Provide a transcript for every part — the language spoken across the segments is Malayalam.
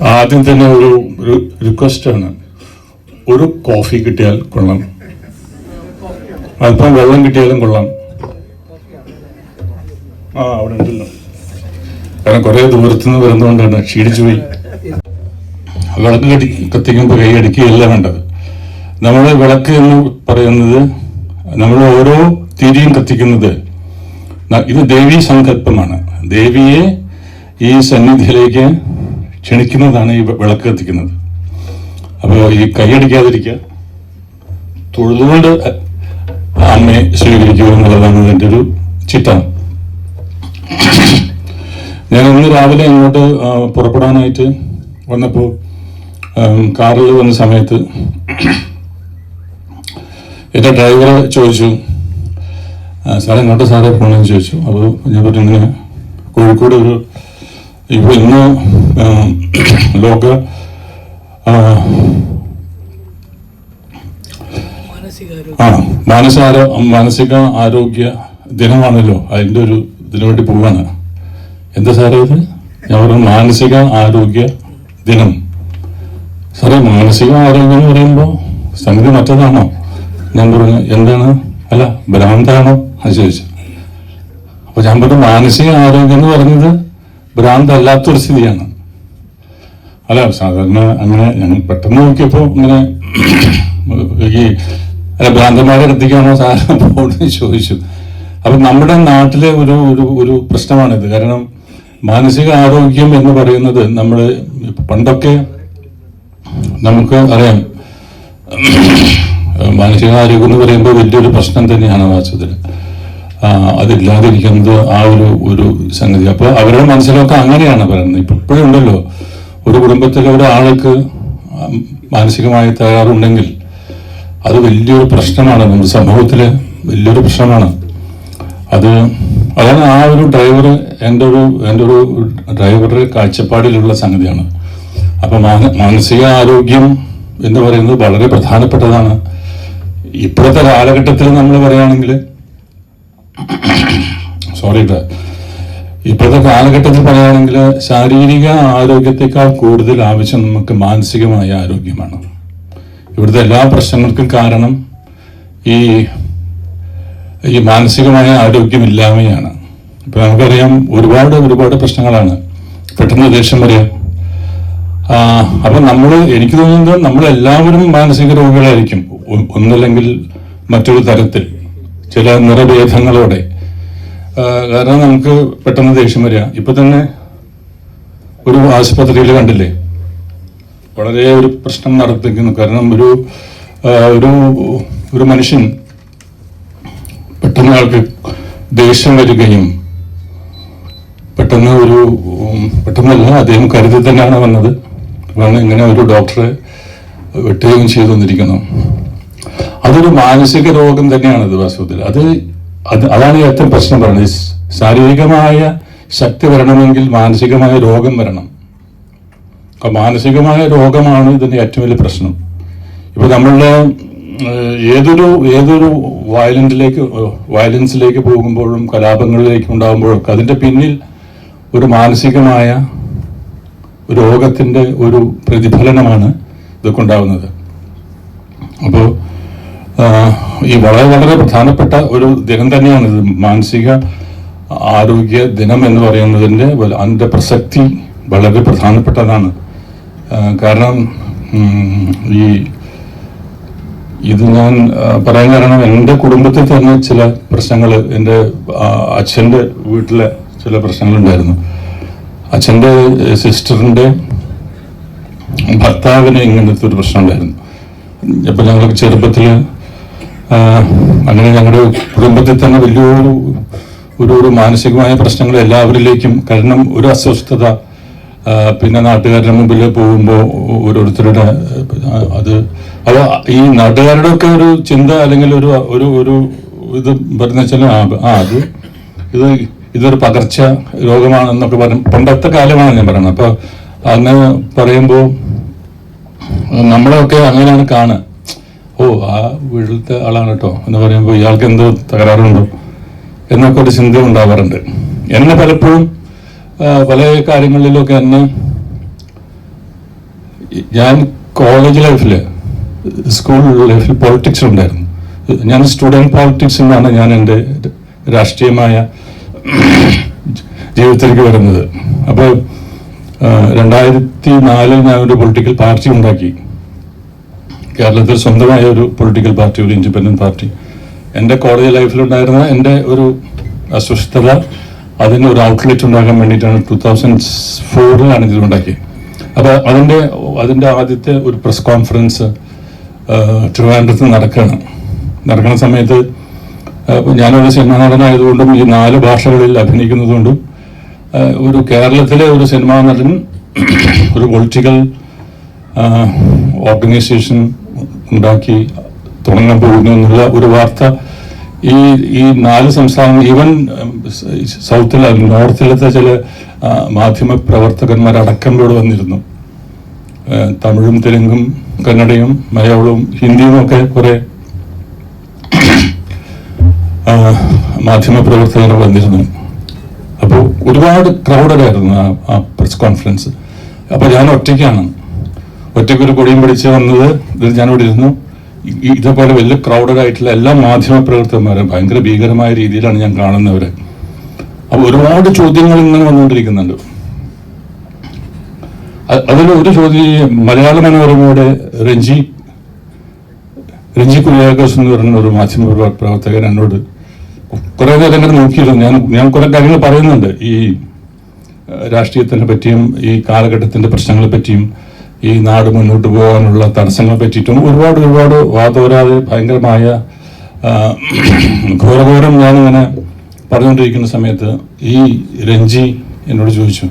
ആദ്യം തന്നെ ഒരു ഒരു ആണ്. ഒരു കോഫി കിട്ടിയാൽ കൊള്ളാം. അല്പം വെള്ളം കിട്ടിയാലും കൊള്ളാം. ആ അവിടെ ഉണ്ടല്ലോ. കാരണം കുറേ ദൂരത്തു നിന്ന് വരുന്നതുകൊണ്ടാണ് ക്ഷീണിച്ചു പോയി. വിളക്ക് കടി കത്തിക്കുമ്പോൾ കൈ അടിക്കുകയല്ല വേണ്ടത്. നമ്മൾ വിളക്ക് എന്ന് പറയുന്നത് നമ്മൾ ഓരോ തിരിയും കത്തിക്കുന്നത് ഇത് ദേവീ സങ്കല്പമാണ്. ദേവിയെ ഈ സന്നിധിയിലേക്ക് ക്ഷണിക്കുന്നതാണ് ഈ വിളക്ക് കത്തിക്കുന്നത്. അപ്പോൾ ഈ കൈയടിക്കാതിരിക്കുക. തൊഴുതുകൊണ്ട് അമ്മയെ സ്വീകരിക്കുക എന്നുള്ളതാണ് ഇതിന്റെ ഒരു ചിത്രം. ഞാൻ ഇന്ന് രാവിലെ ഇങ്ങോട്ട് പുറപ്പെടാനായിട്ട് വന്നപ്പോൾ കാറിൽ വന്ന സമയത്ത് എന്റെ ഡ്രൈവർ ചോദിച്ചു. സാറെ എങ്ങോട്ട് സാറേ പോകണമെന്ന് ചോദിച്ചു. അപ്പോൾ ഞാൻ പറഞ്ഞു ഇങ്ങനെ കോഴിക്കോട് ഒരു ഇപ്പോൾ ഇന്ന് ലോക ആ, മാനസാരോ മാനസിക ആരോഗ്യ ദിനമാണല്ലോ അതിന്റെ ഒരു ഇതിനു വേണ്ടി പോവാണ്. എന്താ സാറേ ഇത്? ഞാൻ പറഞ്ഞു മാനസിക ആരോഗ്യ ദിനം. സാറേ മാനസിക ആരോഗ്യം എന്ന് പറയുമ്പോൾ സംഗതി മറ്റതാണോ? ഞാൻ പറഞ്ഞു എന്താണ്? അല്ല ഭ്രാന്താണോ? അത് ചോദിച്ചു. അപ്പൊ ഞാൻ പറഞ്ഞു മാനസിക ആരോഗ്യം എന്ന് പറയുന്നത് ഭ്രാന്തല്ലാത്തൊരു സ്ഥിതിയാണ്. അല്ല സാധാരണ അങ്ങനെ ഞങ്ങൾ പെട്ടെന്ന് നോക്കിയപ്പോ ഇങ്ങനെ ഈ അല്ല ഭ്രാന്തന്മാരെ എത്തിക്കാണോ സാധാരണ പോകുന്നത് ചോദിച്ചു. അപ്പൊ നമ്മുടെ നാട്ടിലെ ഒരു ഒരു ഒരു പ്രശ്നമാണിത്. കാരണം മാനസിക ആരോഗ്യം എന്ന് പറയുന്നത് നമ്മൾ പണ്ടൊക്കെ നമുക്ക് അറിയാം. മാനസികാരോഗ്യം എന്ന് പറയുമ്പോൾ വലിയൊരു പ്രശ്നം തന്നെയാണ് വാസ്തവത്തിൽ അതില്ലാതിരിക്കുന്നത് ആ ഒരു ഒരു സംഗതി. അപ്പോൾ അവരുടെ മനസ്സിലൊക്കെ അങ്ങനെയാണ് പറയുന്നത്. ഇപ്പൊ ഇപ്പോഴും ഉണ്ടല്ലോ ഒരു കുടുംബത്തിലെ ഒരാൾക്ക് മാനസികമായി തയ്യാറുണ്ടെങ്കിൽ അത് വലിയൊരു പ്രശ്നമാണ്. നമ്മുടെ സമൂഹത്തിൽ വലിയൊരു പ്രശ്നമാണ്. അത് അതാണ് ആ ഒരു ഡ്രൈവർ എന്റെ ഒരു എന്റെ ഒരു ഡ്രൈവറുടെ കാഴ്ചപ്പാടിലുള്ള സംഗതിയാണ്. അപ്പൊ മാനസിക ആരോഗ്യം എന്ന് പറയുന്നത് വളരെ പ്രധാനപ്പെട്ടതാണ്. ഇപ്പോഴത്തെ കാലഘട്ടത്തിൽ നമ്മൾ പറയുകയാണെങ്കിൽ സോറി ഇപ്പോഴത്തെ കാലഘട്ടത്തിൽ പറയുകയാണെങ്കിൽ ശാരീരിക ആരോഗ്യത്തെക്കാൾ കൂടുതൽ ആവശ്യം നമുക്ക് മാനസികമായ ആരോഗ്യമാണ്. ഇവിടുത്തെ എല്ലാ പ്രശ്നങ്ങൾക്കും കാരണം ഈ ഈ മാനസികമായ ആരോഗ്യമില്ലായ്മയാണ്. ഇപ്പൊ നമുക്കറിയാം ഒരുപാട് ഒരുപാട് പ്രശ്നങ്ങളാണ്. പെട്ടെന്ന് ദേഷ്യം അപ്പം അപ്പൊ നമ്മൾ എനിക്ക് തോന്നുന്നത് നമ്മളെല്ലാവരും മാനസിക രോഗികളായിരിക്കും. ഒന്നല്ലെങ്കിൽ മറ്റൊരു തരത്തിൽ. ചില നിറഭേദങ്ങളോടെ. കാരണം നമുക്ക് പെട്ടെന്ന് ദേഷ്യം വരിക. ഇപ്പൊ തന്നെ ഒരു ആശുപത്രിയിൽ കണ്ടില്ലേ? വളരെ ഒരു പ്രശ്നം നടത്തിക്കുന്നു കാരണം ഒരു ഒരു ഒരു മനുഷ്യൻ പെട്ടെന്ന് ആൾക്ക് ദേഷ്യം വരികയും പെട്ടെന്ന് ഒരു പെട്ടെന്നല്ല അദ്ദേഹം കരുതി തന്നെയാണ് വന്നത്. വന്ന് ഇങ്ങനെ ഒരു ഡോക്ടറെ വെട്ടുകയും ചെയ്തു വന്നിരിക്കുന്നു അതൊരു മാനസിക രോഗം തന്നെയാണ് അത് വാസ്തവത്തിൽ. അത് അത് അതാണ് ഏറ്റവും പ്രശ്നം പറയുന്നത്. ശാരീരികമായ ശക്തി വരണമെങ്കിൽ മാനസികമായ രോഗം വരണം. അപ്പൊ മാനസികമായ രോഗമാണ് ഇതിന്റെ ഏറ്റവും വലിയ പ്രശ്നം. ഇപ്പൊ നമ്മളുടെ ഏതൊരു ഏതൊരു വയലന്റിലേക്ക് വയലൻസിലേക്ക് പോകുമ്പോഴും കലാപങ്ങളിലേക്ക് ഉണ്ടാകുമ്പോഴും ഒക്കെ അതിന്റെ പിന്നിൽ ഒരു മാനസികമായ രോഗത്തിന്റെ ഒരു പ്രതിഫലനമാണ് ഇതൊക്കെ ഉണ്ടാകുന്നത്. അപ്പോൾ ഈ വളരെ വളരെ പ്രധാനപ്പെട്ട ഒരു ദിനം തന്നെയാണ് ഇത്. മാനസിക ആരോഗ്യ ദിനം എന്ന് പറയുന്നതിന്റെ അതിന്റെ പ്രസക്തി വളരെ പ്രധാനപ്പെട്ടതാണ്. കാരണം ഈ ഇത് ഞാൻ പറയാൻ കാരണം എന്റെ കുടുംബത്തിൽ തന്നെ ചില പ്രശ്നങ്ങൾ എന്റെ അച്ഛന്റെ വീട്ടിലെ ചില പ്രശ്നങ്ങളുണ്ടായിരുന്നു. അച്ഛന്റെ സിസ്റ്ററിന്റെ ഭർത്താവിന് ഇങ്ങനത്തെ ഒരു പ്രശ്നം ഉണ്ടായിരുന്നു ഇപ്പം ഞങ്ങൾക്ക് ചെറുപ്പത്തിൽ അങ്ങനെ ഞങ്ങളുടെ കുടുംബത്തിൽ തന്നെ വലിയൊരു ഒരു ഒരു മാനസികമായ പ്രശ്നങ്ങൾ എല്ലാവരിലേക്കും കാരണം ഒരു അസ്വസ്ഥത പിന്നെ നാട്ടുകാരുടെ മുമ്പിൽ പോകുമ്പോൾ ഓരോരുത്തരുടെ അത് അത് ഈ നാട്ടുകാരുടെ ഒക്കെ ഒരു ചിന്ത അല്ലെങ്കിൽ ഒരു ഒരു ഒരു ഇത് പറയുന്ന വെച്ചാൽ ആ അത് ഇത് ഇതൊരു പകർച്ച രോഗമാണെന്നൊക്കെ പറഞ്ഞു പണ്ടത്തെ കാലമാണ് ഞാൻ പറയുന്നത് അപ്പോൾ അങ്ങനെ പറയുമ്പോൾ നമ്മളൊക്കെ അങ്ങനെയാണ് കാണുക. ഓ ആ വീട്ടിലത്തെ ആളാണ് കേട്ടോ. എന്ന് പറയുമ്പോൾ ഇയാൾക്ക് എന്തോ തകരാറുണ്ടോ എന്നൊക്കെ ഒരു ചിന്ത ഉണ്ടാവാറുണ്ട്. എന്നെ പലപ്പോഴും പല കാര്യങ്ങളിലൊക്കെ എന്നെ ഞാൻ കോളേജ് ലൈഫിൽ സ്കൂൾ ലൈഫിൽ പോളിറ്റിക്സ് ഉണ്ടായിരുന്നു. ഞാൻ സ്റ്റുഡന്റ് പോളിറ്റിക്സ് എന്നാണ് ഞാൻ എന്റെ രാഷ്ട്രീയമായ ജീവിതത്തിലേക്ക് വരുന്നത്. അപ്പോൾ രണ്ടായിരത്തി നാലിൽ ഞാൻ ഒരു പൊളിറ്റിക്കൽ പാർട്ടി ഉണ്ടാക്കി. കേരളത്തിൽ സ്വന്തമായ ഒരു പൊളിറ്റിക്കൽ പാർട്ടി ഒരു ഇൻഡിപെൻഡന്റ് പാർട്ടി എന്റെ കോളേജ് ലൈഫിലുണ്ടായിരുന്ന എന്റെ ഒരു അസ്വസ്ഥത അതിന് ഒരു ഔട്ട്ലെറ്റ് ഉണ്ടാക്കാൻ വേണ്ടിയിട്ടാണ് ടൂ തൗസൻഡ് ഫോറിലാണ് ഇത് ഉണ്ടാക്കിയത്. അപ്പോൾ അതിന്റെ അതിന്റെ ആദ്യത്തെ ഒരു പ്രസ് കോൺഫറൻസ് ട്രിവാൻഡ്രത്ത് നടക്കുകയാണ്. നടക്കുന്ന സമയത്ത് ഞാനൊരു സിനിമാ നടനായതുകൊണ്ടും ഈ നാല് ഭാഷകളിൽ അഭിനയിക്കുന്നതുകൊണ്ടും ഒരു കേരളത്തിലെ ഒരു സിനിമാ നടൻ ഒരു പൊളിറ്റിക്കൽ ഓർഗനൈസേഷൻ ഉണ്ടാക്കി തുടങ്ങാൻ പോകുന്നു എന്നുള്ള ഒരു വാർത്ത ഈ ഈ നാല് സംസ്ഥാനങ്ങൾ ഈവൻ സൗത്തിലെ നോർത്തിലത്തെ ചില മാധ്യമ പ്രവർത്തകന്മാരടക്കം ഇവിടെ വന്നിരുന്നു. തമിഴും തെലുങ്കും കന്നഡയും മലയാളവും ഹിന്ദിയും ഒക്കെ കുറെ മാധ്യമ പ്രവർത്തകർ വന്നിരുന്നു. അപ്പോൾ ഒരുപാട് ക്രൗഡഡ് ആയിരുന്നു ആ- ആ പ്രസ് കോൺഫറൻസ് അപ്പോൾ ഞാൻ ഒറ്റയ്ക്കാണ്. ഒറ്റയ്ക്ക് ഒരു കൊടിയും പിടിച്ച് വന്നത് ഇതിൽ ഞാൻ ഇവിടെ ഇരുന്നു. ഇതേപോലെ വലിയ ക്രൗഡഡ് ആയിട്ടുള്ള എല്ലാ മാധ്യമ പ്രവർത്തകന്മാരും ഭയങ്കര ഭീകരമായ രീതിയിലാണ് ഞാൻ കാണുന്നവരെ. അപ്പോൾ ഒരുപാട് ചോദ്യങ്ങൾ ഇങ്ങനെ വന്നുകൊണ്ടിരിക്കുന്നുണ്ട്. അതിൽ ഒരു ചോദ്യം മലയാള മനോരമയുടെ രഞ്ജി രഞ്ജി കുര്യാക്കോസ് എന്ന് പറയുന്ന ഒരു മാധ്യമ പ്രവ- പ്രവർത്തകൻ എന്നോട് കുറെ നേരം ഇങ്ങനെ നോക്കിയിരുന്നു. ഞാൻ ഞാൻ കുറെ കാര്യങ്ങൾ പറയുന്നുണ്ട്. ഈ രാഷ്ട്രീയത്തിനെ പറ്റിയും ഈ കാലഘട്ടത്തിന്റെ പ്രശ്നങ്ങളെ പറ്റിയും ഈ നാട് മുന്നോട്ട് പോകാനുള്ള തടസ്സങ്ങളെ പറ്റിയിട്ടും ഒരുപാട് ഒരുപാട് വാതോരാതെ ഭയങ്കരമായ ഘോരഘോരം ഞാനിങ്ങനെ പറഞ്ഞുകൊണ്ടിരിക്കുന്ന സമയത്ത് ഈ രഞ്ജി എന്നോട് ചോദിച്ചു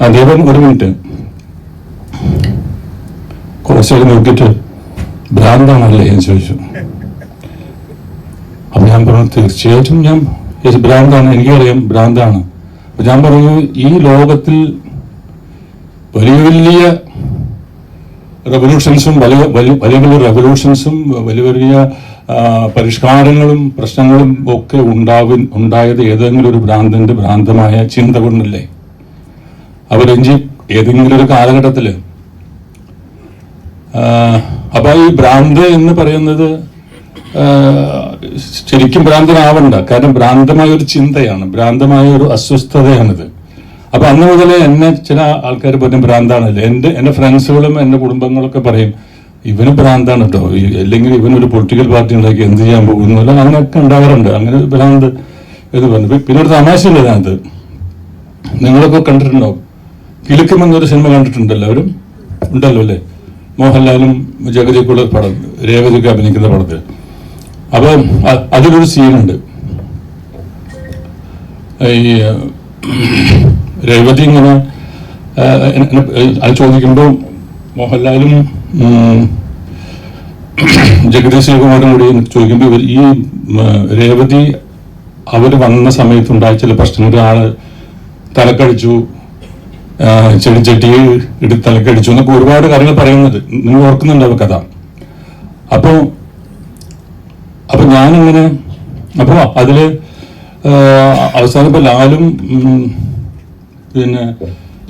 ആ ദേവൻ ഒരു മിനിറ്റ്. കുറച്ചൊക്കെ നോക്കിയിട്ട് ഭ്രാന്താണല്ലേ? എന്ന് ചോദിച്ചു. അപ്പം ഞാൻ പറഞ്ഞു തീർച്ചയായിട്ടും ഞാൻ ഭ്രാന്താണ്. എനിക്കറിയാം ഭ്രാന്താണ്. അപ്പം ഞാൻ പറഞ്ഞു ഈ ലോകത്തിൽ വലിയ വലിയ റെവല്യൂഷൻസും വലിയ വലിയ വലിയ വലിയ റെവല്യൂഷൻസും വലിയ വലിയ പരിഷ്കാരങ്ങളും പ്രശ്നങ്ങളും ഒക്കെ ഉണ്ടാവി ഉണ്ടായത് ഏതെങ്കിലും ഒരു ഭ്രാന്തന്റെ ഭ്രാന്തമായ ചിന്ത കൊണ്ടല്ലേ? അവരഞ്ചി ഏതെങ്കിലും ഒരു കാലഘട്ടത്തിൽ അപ്പോൾ അപ്പൊ ഈ ഭ്രാന്ത് എന്ന് പറയുന്നത് ശരിക്കും ഭ്രാന്തനാവണ്ട. കാരണം ഭ്രാന്തമായ ഒരു ചിന്തയാണ് ഭ്രാന്തമായ ഒരു അസ്വസ്ഥതയാണിത്. അപ്പൊ അന്ന് മുതൽ എന്നെ ചില ആൾക്കാർ പറയും ഭ്രാന്താണല്ലേ? എന്റെ എന്റെ ഫ്രണ്ട്സുകളും എന്റെ കുടുംബങ്ങളൊക്കെ പറയും ഇവന് ഭ്രാന്താണ് കേട്ടോ അല്ലെങ്കിൽ ഇവനൊരു പൊളിറ്റിക്കൽ പാർട്ടി ഉണ്ടാക്കി എന്ത് ചെയ്യാൻ പോകുന്നു? അല്ല അങ്ങനെയൊക്കെ ഉണ്ടാവാറുണ്ട്. അങ്ങനെ ഭ്രാന്ത് എന്ന് പറഞ്ഞു പിന്നെ ഒരു തമാശയില്ല അതിനകത്ത് നിങ്ങളൊക്കെ കണ്ടിട്ടുണ്ടോ? കിലുക്കം എന്നൊരു സിനിമ കണ്ടിട്ടുണ്ടല്ലോ എല്ലാവരും ഉണ്ടല്ലോ അല്ലേ? മോഹൻലാലും ജഗതിക്കുള്ള പടം രേവതിക്ക് അഭിനയിക്കുന്ന പടത്തിൽ. അപ്പൊ അതിലൊരു സീനുണ്ട്. ഈ രേവതി ഇങ്ങനെ അത് ചോദിക്കുമ്പോൾ മോഹൻലാലും ജഗദീഷ് ശിവകുമാരും കൂടി ചോദിക്കുമ്പോൾ ഇവർ ഈ രേവതി അവർ വന്ന സമയത്തുണ്ടായ ചില പ്രശ്നങ്ങൾ ആൾ തലക്കടിച്ചു ചെടിച്ചട്ടി ഇടി തലക്കടിച്ചു എന്നൊക്കെ ഒരുപാട് കാര്യങ്ങൾ പറയുന്നത്. നിങ്ങൾ ഓർക്കുന്നുണ്ടാവും കഥ? അപ്പോ അപ്പൊ ഞാനിങ്ങനെ അപ്പോ അതിൽ അവസാനം ലാലും പിന്നെ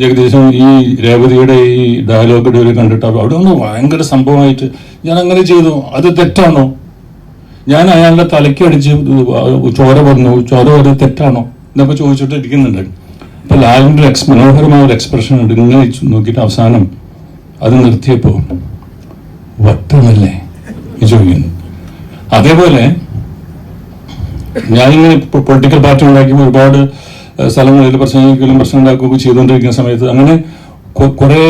ജഗദീശം ഈ രേവതിയുടെ ഈ ഡയലോഗ് ഡെലിവറി കണ്ടിട്ട് അവിടെ ഒന്ന് ഭയങ്കര സംഭവമായിട്ട് ഞാൻ അങ്ങനെ ചെയ്തു. അത് തെറ്റാണോ? ഞാൻ അയാളുടെ തലയ്ക്ക് അടിച്ച് ചോര പറഞ്ഞു ചോര വരെ തെറ്റാണോ? എന്നൊക്കെ ചോദിച്ചിട്ട് ഇരിക്കുന്നുണ്ട് അപ്പൊ ലാലിന്റെ ഒരു എക്സ് മനോഹരമായ ഒരു എക്സ്പ്രഷൻ ഉണ്ട്. ഇങ്ങനെ നോക്കിയിട്ട് അവസാനം അത് നിർത്തിയപ്പോ വട്ടമല്ലേ ചോദിക്കുന്നു. അതേപോലെ ഞാനിങ്ങനെ പൊളിറ്റിക്കൽ പാർട്ടി ഉണ്ടാക്കി ഒരുപാട് സ്ഥലങ്ങളിൽ പ്രശ്നങ്ങൾക്കും പ്രശ്നം ഉണ്ടാക്കുകയൊക്കെ ചെയ്തുകൊണ്ടിരിക്കുന്ന സമയത്ത് അങ്ങനെ കുറേ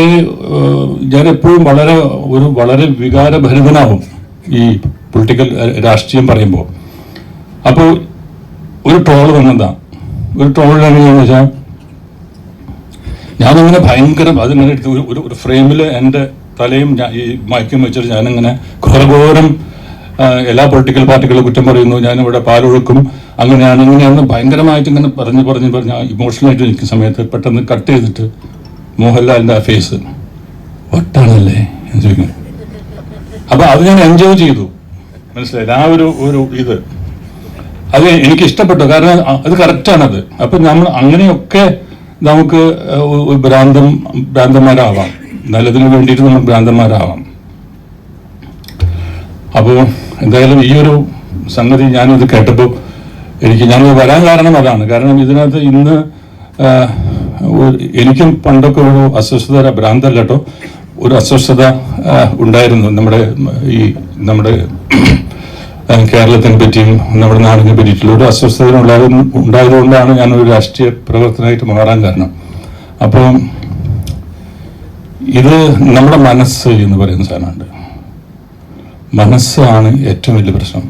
എപ്പോഴും വളരെ ഒരു വളരെ വികാരഭരിതനാവും ഈ പൊളിറ്റിക്കൽ രാഷ്ട്രീയം പറയുമ്പോൾ. അപ്പോൾ ഒരു ട്രോൾ വന്നതാ ഒരു ട്രോൾ എങ്ങനെയാണെന്ന് വെച്ചാൽ ഞാനിങ്ങനെ ഭയങ്കര അതിങ്ങനെ എടുത്ത് ഒരു- ഒരു ഫ്രെയിമിൽ എന്റെ തലയും ഈ മയക്കും വെച്ചിട്ട് ഞാനിങ്ങനെ ഘോരഘോരം എല്ലാ പൊളിറ്റിക്കൽ പാർട്ടികളും കുറ്റം പറയുന്നു. ഞാനിവിടെ പാലൊഴുക്കും. അങ്ങനെയാണ് അങ്ങനെയാണ്. ഭയങ്കരമായിട്ട് ഇങ്ങനെ പറഞ്ഞ് പറഞ്ഞ് പറഞ്ഞ് ഇമോഷണലായിട്ട് നിൽക്കുന്ന സമയത്ത് പെട്ടെന്ന് കട്ട് ചെയ്തിട്ട് മോഹൻലാലിന്റെ ആ ഫേസ് വട്ടാണല്ലേ? എന്ന് ചോദിക്കുന്നു. അപ്പൊ അത് ഞാൻ എൻജോയ് ചെയ്തു. മനസ്സിലായില്ല ആ ഒരു ഒരു ഇത്. അത് എനിക്ക് ഇഷ്ടപ്പെട്ടു. കാരണം അത് കറക്റ്റാണത് അപ്പൊ നമ്മൾ അങ്ങനെയൊക്കെ നമുക്ക് ഭ്രാന്തം ഭ്രാന്തന്മാരാവാം. നല്ലതിന് വേണ്ടിയിട്ട് നമ്മൾ ഭ്രാന്തന്മാരാവാം. അപ്പോൾ എന്തായാലും ഈ ഒരു സംഗതി ഞാനിത് കേട്ടപ്പോൾ എനിക്ക് ഞാനിത് വരാൻ കാരണം അതാണ്. കാരണം ഇതിനകത്ത് ഇന്ന് എനിക്കും പണ്ടൊക്കെ ഒരു അസ്വസ്ഥത ഭ്രാന്തല്ല കേട്ടോ ഒരു അസ്വസ്ഥത ഉണ്ടായിരുന്നു നമ്മുടെ ഈ നമ്മുടെ കേരളത്തിനെ പറ്റിയും നമ്മുടെ നാടിനെ പറ്റിയിട്ടുള്ള ഒരു അസ്വസ്ഥത ഉണ്ടായത് ഉണ്ടായതുകൊണ്ടാണ് ഞാൻ ഒരു രാഷ്ട്രീയ പ്രവർത്തനമായിട്ട് മാറാൻ കാരണം. അപ്പോൾ ഇത് നമ്മുടെ മനസ്സ് എന്ന് പറയുന്ന സാധനമുണ്ട്. മനസ്സാണ് ഏറ്റവും വലിയ പ്രശ്നം.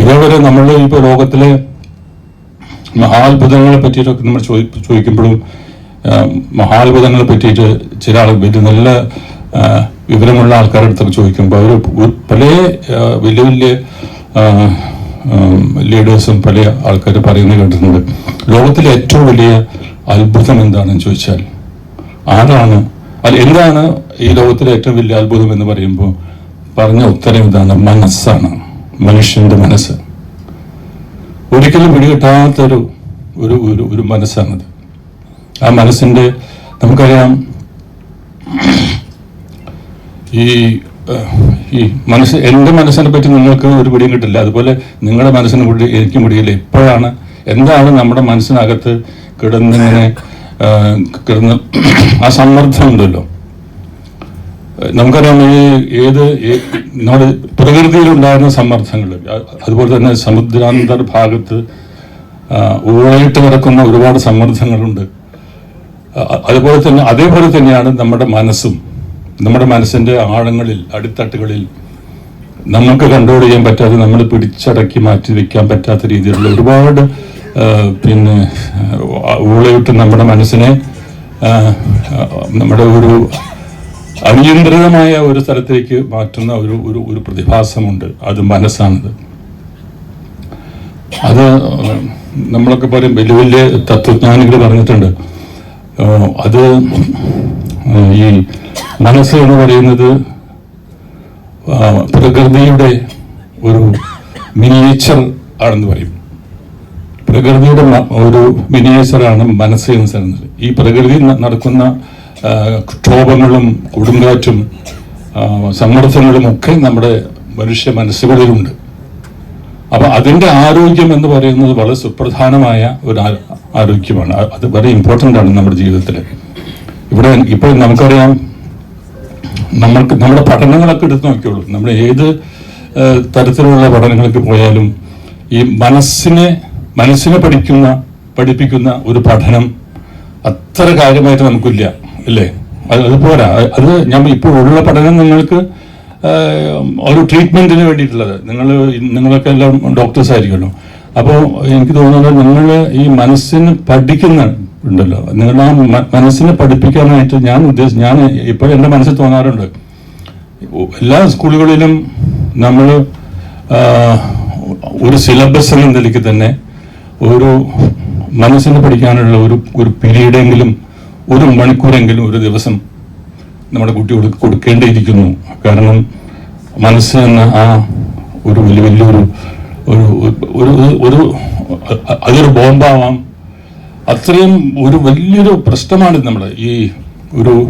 ഇതേവരെ നമ്മൾ ഇപ്പോൾ ലോകത്തിലെ മഹാത്ഭുതങ്ങളെ പറ്റിയിട്ടൊക്കെ നമ്മൾ ചോദി ചോദിക്കുമ്പോഴും മഹാത്ഭുതങ്ങളെ പറ്റിയിട്ട് ചില ആൾ വലിയ നല്ല വിവരമുള്ള ആൾക്കാരുടെ അടുത്തൊക്കെ ചോദിക്കുമ്പോൾ അവർ പല വലിയ വലിയ ലീഡേഴ്സും പല ആൾക്കാർ പറയുന്നത് കേട്ടിട്ടുണ്ട്. ലോകത്തിലെ ഏറ്റവും വലിയ അത്ഭുതം എന്താണെന്ന് ചോദിച്ചാൽ ആരാണ് അല്ല എന്താണ് ഈ ലോകത്തിലെ ഏറ്റവും വലിയ അത്ഭുതം എന്ന് പറയുമ്പോൾ പറഞ്ഞ ഉത്തരം ഇതാണ്. മനസ്സാണ്. മനുഷ്യന്റെ മനസ്സ്. ഒരിക്കലും പിടികിട്ടാത്തൊരു ഒരു ഒരു ഒരു മനസ്സാണത്. ആ മനസ്സിന്റെ നമുക്കറിയാം ഈ ഈ മനസ്സ് എന്റെ മനസ്സിനെ പറ്റി നിങ്ങൾക്ക് ഒരു പിടിയും കിട്ടില്ല. അതുപോലെ നിങ്ങളുടെ മനസ്സിനെ പിടി എനിക്കും പിടിയില്ല. ഇപ്പോഴാണ് എന്താണ് നമ്മുടെ മനസ്സിനകത്ത് കിടന്നിങ്ങനെ കിടന്ന് ആ സമ്മർദ്ദം ഉണ്ടല്ലോ. നമുക്കറിയാം ഈ ഏത് നമ്മുടെ പ്രകൃതിയിലുണ്ടായിരുന്ന സമ്മർദ്ദങ്ങൾ അതുപോലെ തന്നെ സമുദ്രാന്തർ ഭാഗത്ത് ഊഴയിട്ട് കിടക്കുന്ന ഒരുപാട് സമ്മർദ്ദങ്ങളുണ്ട്. അതുപോലെ തന്നെ അതേപോലെ തന്നെയാണ് നമ്മുടെ മനസ്സും. നമ്മുടെ മനസ്സിന്റെ ആഴങ്ങളിൽ അടിത്തട്ടുകളിൽ നമുക്ക് കൺട്രോൾ ചെയ്യാൻ പറ്റാതെ നമ്മൾ പിടിച്ചടക്കി മാറ്റി വയ്ക്കാൻ പറ്റാത്ത രീതിയിലുള്ള ഒരുപാട് പിന്നെ ഊളയിട്ട് നമ്മുടെ മനസ്സിനെ നമ്മുടെ ഒരു അനിയന്ത്രിതമായ ഒരു സ്ഥലത്തേക്ക് മാറ്റുന്ന ഒരു ഒരു ഒരു പ്രതിഭാസമുണ്ട്. അത് മനസ്സാണത്. അത് നമ്മളൊക്കെ പറയും വലിയ വലിയ തത്വജ്ഞാനികൾ പറഞ്ഞിട്ടുണ്ട്. അത് ഈ മനസ്സ് എന്ന് പറയുന്നത് പ്രകൃതിയുടെ ഒരു മിനിയേച്ചർ ആണെന്ന് പറയും. പ്രകൃതിയുടെ ഒരു മിനിയേച്ചറാണ് മനസ്സ് എന്ന് പറയുന്നത്. ഈ പ്രകൃതി നടക്കുന്ന ക്ഷോഭങ്ങളും കൊടുങ്കാറ്റും സമ്മർദ്ദങ്ങളും ഒക്കെ നമ്മുടെ മനുഷ്യ മനസ്സുകളിലുണ്ട്. അപ്പോൾ അതിന്റെ ആരോഗ്യം എന്ന് പറയുന്നത് വളരെ സുപ്രധാനമായ ഒരു ആരോഗ്യമാണ്. അത് വളരെ ഇമ്പോർട്ടന്റ് ആണ് നമ്മുടെ ജീവിതത്തിൽ ഇവിടെ ഇപ്പോൾ നമുക്കറിയാം നമ്മൾക്ക് നമ്മുടെ പഠനങ്ങളൊക്കെ എടുത്ത് നോക്കിയുള്ളൂ നമ്മൾ ഏത് തരത്തിലുള്ള പഠനങ്ങൾക്ക് പോയാലും ഈ മനസ്സിനെ മനസ്സിനെ പഠിക്കുന്ന പഠിപ്പിക്കുന്ന ഒരു പഠനം അത്ര കാര്യമായിട്ട് നമുക്കില്ല. അല്ലേ അത് പോരാ. അത് ഞാൻ ഇപ്പോൾ ഉള്ള പഠനം നിങ്ങൾക്ക് ഒരു ട്രീറ്റ്മെന്റിന് വേണ്ടിയിട്ടുള്ളത്. നിങ്ങൾ നിങ്ങളൊക്കെ എല്ലാം ഡോക്ടേഴ്സ് ആയിരിക്കുമല്ലോ. അപ്പോൾ എനിക്ക് തോന്നുന്നത് നിങ്ങൾ ഈ മനസ്സിന് പഠിക്കുന്ന ഉണ്ടല്ലോ. നിങ്ങൾ ആ മനസ്സിനെ പഠിപ്പിക്കാനായിട്ട് ഞാൻ ഉദ്ദേശിച്ച് ഞാൻ ഇപ്പോൾ എന്റെ മനസ്സിൽ തോന്നാറുണ്ട്. എല്ലാ സ്കൂളുകളിലും നമ്മൾ ഒരു സിലബസ് എന്ന നിലയ്ക്ക് തന്നെ ഒരു മനസ്സിന് പഠിക്കാനുള്ള ഒരു ഒരു പീരീഡെങ്കിലും ഒരു മണിക്കൂറെങ്കിലും ഒരു ദിവസം നമ്മുടെ കുട്ടിയോട് കൊടുക്കേണ്ടിയിരിക്കുന്നു. കാരണം മനസ്സ് എന്ന ആ ഒരു വലിയ വലിയൊരു ഒരു ഒരു ഒരു അതൊരു ബോംബാവാം. അത്രയും ഒരു വലിയൊരു പ്രശ്നമാണ് നമ്മുടെ ഈ ഒരു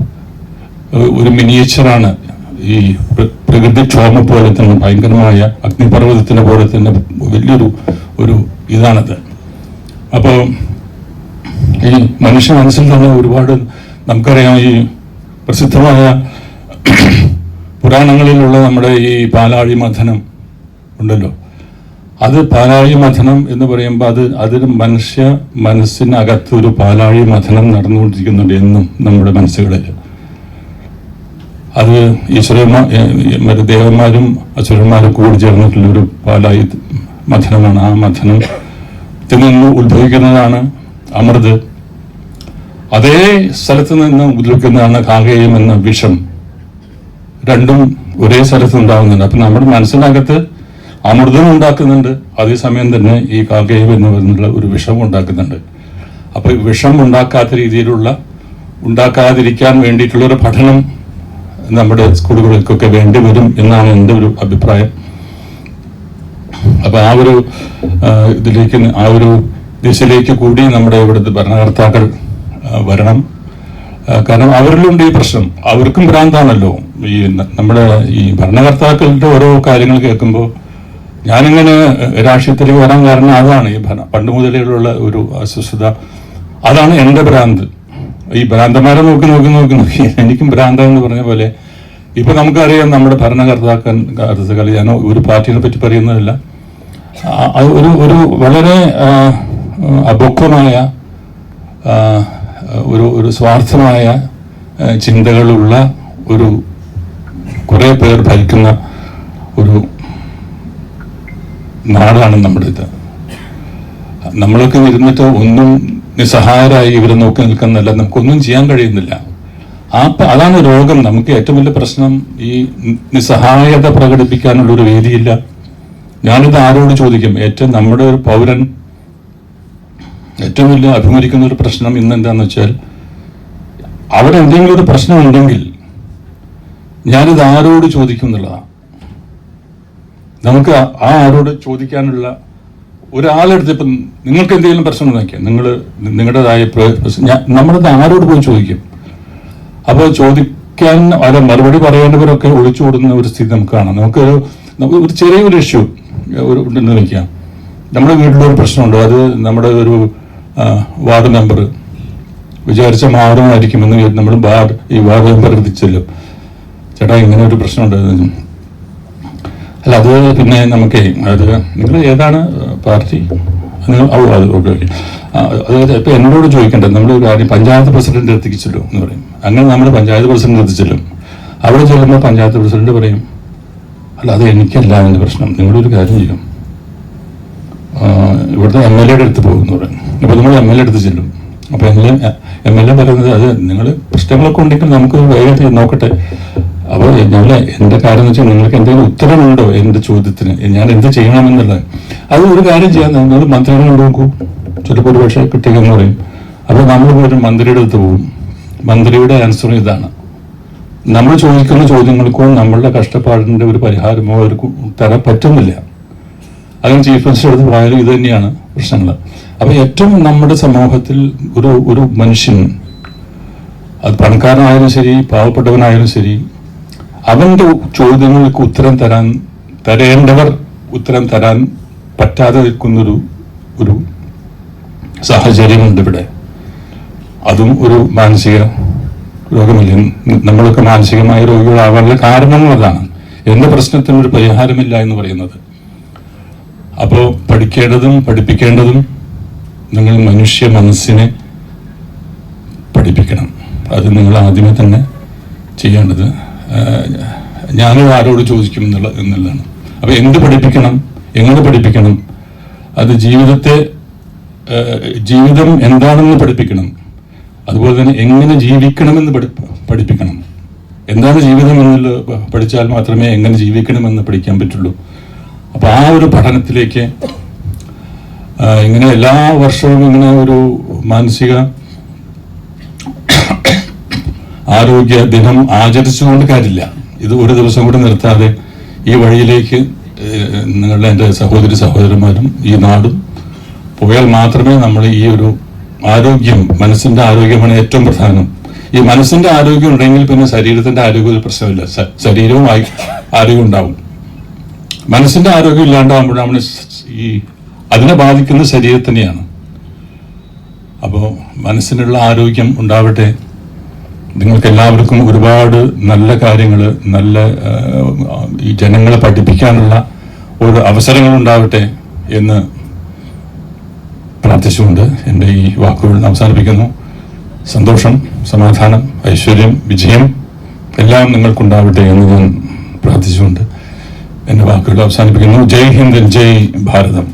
ഒരു മിനിയേച്ചറാണ് ഈ പ്ര- പ്രകൃതിക്ഷോഭ പോലെ തന്നെ ഭയങ്കരമായ അഗ്നിപർവതത്തിനെ പോലെ തന്നെ വലിയൊരു ഒരു ഇതാണത്. അപ്പോൾ ഈ മനുഷ്യ മനസ്സിൽ തന്നെ ഒരുപാട് നമുക്കറിയാം ഈ പ്രസിദ്ധമായ പുരാണങ്ങളിലുള്ള നമ്മുടെ ഈ പാലാഴി മഥനം ഉണ്ടല്ലോ. അത് പാലാഴി മഥനം എന്ന് പറയുമ്പോൾ അത് അതിൽ മനുഷ്യ മനസ്സിനകത്ത് ഒരു പാലാഴി മഥനം നടന്നുകൊണ്ടിരിക്കുന്നുണ്ട് എന്നും നമ്മുടെ മനസ്സുകളിൽ അത് ഈശ്വരന്മാർ ദേവന്മാരും അസുരന്മാരും കൂടി ചേർന്നിട്ടുള്ള ഒരു പാലായി മഥനമാണ്. ആ മഥനത്തിൽ നിന്ന് ഉത്ഭവിക്കുന്നതാണ് അമൃത്. അതേ സ്ഥലത്ത് നിന്ന് ഉദ്ഭവിക്കുന്നതാണ് കാകേയം എന്ന വിഷം. രണ്ടും ഒരേ സ്ഥലത്ത് ഉണ്ടാകുന്നുണ്ട്. അപ്പൊ നമ്മുടെ മനസ്സിനകത്ത് അമൃതം ഉണ്ടാക്കുന്നുണ്ട്. അതേസമയം തന്നെ ഈ കാകേയം എന്ന് പറഞ്ഞുള്ള ഒരു വിഷം ഉണ്ടാക്കുന്നുണ്ട്. അപ്പോൾ വിഷം ഉണ്ടാക്കാത്ത രീതിയിലുള്ള ഉണ്ടാക്കാതിരിക്കാൻ വേണ്ടിയിട്ടുള്ള ഒരു പഠനം നമ്മുടെ സ്കൂളുകൾക്കൊക്കെ വേണ്ടി വരും എന്നാണ് എന്റെ ഒരു അഭിപ്രായം. അപ്പോൾ ആ ഒരു ഇതിലേക്ക് ആ ഒരു ദിശയിലേക്ക് കൂടി നമ്മുടെ ഇവിടുത്തെ ഭരണകർത്താക്കൾ വരണം. കാരണം അവരിലുണ്ട് ഈ പ്രശ്നം. അവർക്കും ഭ്രാന്താണല്ലോ. ഈ നമ്മുടെ ഈ ഭരണകർത്താക്കളുടെ ഓരോ കാര്യങ്ങൾ കേൾക്കുമ്പോൾ ഞാനിങ്ങനെ രാഷ്ട്രീയത്തിലേക്ക് വരാൻ കാരണം അതാണ് ഈ പണ്ട് മുതലേയുള്ള ഒരു അസ്വസ്ഥത. അതാണ് എന്റെ ഭ്രാന്ത്. ഈ ഭ്രാന്തന്മാരെ നോക്കി നോക്കി നോക്കി നോക്കി. എനിക്കും ഭ്രാന്ത എന്ന് പറഞ്ഞ പോലെ. ഇപ്പൊ നമുക്കറിയാം നമ്മുടെ ഭരണകർത്താക്കൻ കർത്തകൾ ഞാൻ ഒരു പാർട്ടിയെ പറ്റി പറയുന്നതല്ല. ഒരു ഒരു വളരെ അബോക്വമായ ഒരു ഒരു സ്വാർത്ഥമായ ചിന്തകളുള്ള ഒരു കുറെ പേർ ഭരിക്കുന്ന ഒരു നാടാണ് നമ്മുടെ ഇത്. നമ്മളൊക്കെ ഇരുന്നിട്ട് ഒന്നും നിസ്സഹായരായി ഇവരെ നോക്കി നിൽക്കുന്നല്ല നമുക്കൊന്നും ചെയ്യാൻ കഴിയുന്നില്ല. ആ അതാണ് രോഗം. നമുക്ക് ഏറ്റവും വലിയ പ്രശ്നം ഈ നിസ്സഹായത പ്രകടിപ്പിക്കാനുള്ള ഒരു വേദിയില്ല. ഞാനിത് ആരോട് ചോദിക്കും? ഏറ്റവും നമ്മുടെ ഒരു പൗരൻ ഏറ്റവും വലിയ അഭിമുഖിക്കുന്ന ഒരു പ്രശ്നം ഇന്ന് എന്താണെന്ന് വെച്ചാൽ അവിടെ എന്തെങ്കിലും ഒരു പ്രശ്നം ഉണ്ടെങ്കിൽ ഞാനിത് ആരോട് ചോദിക്കും എന്നുള്ളതാണ് നമുക്ക് ആ- ആരോട് ചോദിക്കാനുള്ള ഒരാളെടുത്ത് ഇപ്പം നിങ്ങൾക്ക് എന്തെങ്കിലും പ്രശ്നം നോക്കിയാൽ നിങ്ങൾ നിങ്ങളുടേതായ നമ്മളത് ആരോട് പോയി ചോദിക്കും? അപ്പോൾ ചോദിക്കാൻ അവരെ മറുപടി പറയേണ്ടവരൊക്കെ ഒളിച്ചോടുന്ന ഒരു സ്ഥിതി നമുക്ക് കാണാം. നമുക്ക് ഒരു ചെറിയൊരു ഇഷ്യൂ ഒരു ഉണ്ടെന്ന് വയ്ക്കാം നമ്മുടെ വീട്ടിലൊരു പ്രശ്നമുണ്ടോ. അത് നമ്മുടെ ഒരു വാർഡ് മെമ്പർ. വിചാരിച്ച മാറുമായിരിക്കുമെന്ന് നമ്മൾ വാർഡ് ഈ വാർഡ് മെമ്പർ വിധിച്ചല്ലോ. ചേട്ടാ ഇങ്ങനെ ഒരു പ്രശ്നമുണ്ട് അല്ല അത് പിന്നെ നമുക്ക് അത് നിങ്ങൾ ഏതാണ് പാർട്ടി? അത് ഓക്കെ ഓക്കെ. അതായത് ഇപ്പൊ എന്നോട് ചോദിക്കേണ്ടത് നമ്മൾ കാര്യം പഞ്ചായത്ത് പ്രസിഡന്റ് എത്തിച്ചല്ലോ എന്ന് പറയും. അങ്ങനെ നമ്മൾ പഞ്ചായത്ത് പ്രസിഡന്റ് എത്തിച്ചല്ലോ. അവിടെ ചെല്ലുമ്പോൾ പഞ്ചായത്ത് പ്രസിഡന്റ് പറയും അല്ല അത് എനിക്കല്ല എന്റെ പ്രശ്നം. നിങ്ങളൊരു കാര്യം ചെയ്യും. ഇവിടുത്തെ എം എൽ എയുടെ അടുത്ത് പോകും എന്ന് പറയും. ഇപ്പൊ നമ്മൾ എം എൽ എ എടുത്ത് ചെല്ലും. അപ്പൊ M L A M L A പറയുന്നത് അത് നിങ്ങൾ പ്രശ്നങ്ങളൊക്കെ ഉണ്ടെങ്കിൽ നമുക്ക് വേഗത്തിൽ നോക്കട്ടെ. അപ്പോൾ ഞങ്ങൾ എന്റെ കാര്യം എന്ന് വെച്ചാൽ നിങ്ങൾക്ക് എന്തെങ്കിലും ഉത്തരവുണ്ടോ എന്റെ ചോദ്യത്തിന്? ഞാൻ എന്ത് ചെയ്യണമെന്നുള്ളത്? അത് ഒരു കാര്യം ചെയ്യാൻ നിങ്ങൾ മന്ത്രിയുടെ കൊണ്ട് നോക്കൂ. ചിലപ്പോൾ ഒരു പക്ഷേ കിട്ടിയെന്ന് പറയും. അപ്പോൾ നമ്മൾ ഒരു മന്ത്രിയുടെ അടുത്ത് പോകും. മന്ത്രിയുടെ ആൻസർ ഇതാണ്. നമ്മൾ ചോദിക്കുന്ന ചോദ്യങ്ങൾക്കോ നമ്മളുടെ കഷ്ടപ്പാടിന്റെ ഒരു പരിഹാരമോ അവർക്ക് തരാൻ പറ്റുന്നില്ല. അതിന് ചീഫ് മിനിസ്റ്റർ എടുത്ത് പോയാലും ഇത് തന്നെയാണ് പ്രശ്നങ്ങൾ അപ്പൊ ഏറ്റവും നമ്മുടെ സമൂഹത്തിൽ ഒരു ഒരു മനുഷ്യൻ അത് പണക്കാരനായാലും ശരി പാവപ്പെട്ടവനായാലും ശരി അവന്റെ ചോദ്യങ്ങൾക്ക് ഉത്തരം തരാൻ തരേണ്ടവർ ഉത്തരം തരാൻ പറ്റാതെ നിൽക്കുന്നൊരു ഒരു സാഹചര്യമുണ്ട് ഇവിടെ. അതും ഒരു മാനസിക രോഗമില്ല. നമ്മളൊക്കെ മാനസികമായ രോഗികളാവാനുള്ള കാരണങ്ങൾ അതാണ് എന്റെ പ്രശ്നത്തിന് ഒരു പരിഹാരമില്ല എന്ന് പറയുന്നത്. അപ്പോൾ പഠിക്കേണ്ടതും പഠിപ്പിക്കേണ്ടതും നിങ്ങൾ മനുഷ്യ മനസ്സിനെ പഠിപ്പിക്കണം. അത് നിങ്ങൾ ആദ്യമേ തന്നെ ചെയ്യേണ്ടത്. ഞാനും ആരോട് ചോദിക്കും എന്നുള്ള എന്നുള്ളതാണ്. അപ്പോൾ എന്ത് പഠിപ്പിക്കണം? എങ്ങനെ പഠിപ്പിക്കണം? അത് ജീവിതത്തെ ജീവിതം എന്താണെന്ന് പഠിപ്പിക്കണം. അതുപോലെ തന്നെ എങ്ങനെ ജീവിക്കണമെന്ന് പഠി പഠിപ്പിക്കണം. എന്താണ് ജീവിതം എന്നുള്ള പഠിച്ചാൽ മാത്രമേ എങ്ങനെ ജീവിക്കണമെന്ന് പഠിക്കാൻ പറ്റുള്ളൂ. അപ്പോൾ ആ ഒരു പഠനത്തിലേക്ക് ഇങ്ങനെ എല്ലാ വർഷവും ഇങ്ങനെ ഒരു മാനസിക ആരോഗ്യ ദിനം ആചരിച്ചുകൊണ്ട് കാര്യമില്ല. ഇത് ഒരു ദിവസം കൂടെ നിർത്താതെ ഈ വഴിയിലേക്ക് നിങ്ങളുടെ എന്റെ സഹോദരി സഹോദരന്മാരും ഈ നാടും പോയാൽ മാത്രമേ നമ്മൾ ഈ ഒരു ആരോഗ്യം മനസ്സിന്റെ ആരോഗ്യമാണ് ഏറ്റവും പ്രധാനം. ഈ മനസ്സിന്റെ ആരോഗ്യം ഉണ്ടെങ്കിൽ പിന്നെ ശരീരത്തിന്റെ ആരോഗ്യത്തിൽ പ്രശ്നമില്ല. ശരീരവും ആരോഗ്യം ഉണ്ടാവും. മനസ്സിന്റെ ആരോഗ്യം ഇല്ലാണ്ടാകുമ്പോൾ നമ്മൾ ഈ അതിനെ ബാധിക്കുന്ന ശരീരത്തിനെയാണ് അപ്പോൾ മനസ്സിനുള്ള ആരോഗ്യം ഉണ്ടാവട്ടെ. നിങ്ങൾക്ക് എല്ലാവർക്കും ഒരുപാട് നല്ല കാര്യങ്ങൾ നല്ല ഈ ജനങ്ങളെ പഠിപ്പിക്കാനുള്ള ഒരു അവസരങ്ങൾ ഉണ്ടാവട്ടെ എന്ന് പ്രാർത്ഥിച്ചുകൊണ്ട് എന്റെ ഈ വാക്കുകൾ അവസാനിപ്പിക്കുന്നു. സന്തോഷം സമാധാനം ഐശ്വര്യം വിജയം എല്ലാം നിങ്ങൾക്കുണ്ടാവട്ടെ എന്ന് ഞാൻ പ്രാർത്ഥിച്ചുകൊണ്ട് എന്റെ വാക്കുകൾ അവസാനിപ്പിക്കുന്നു. ജയ് ഹിന്ദ് ജയ് ഭാരതം.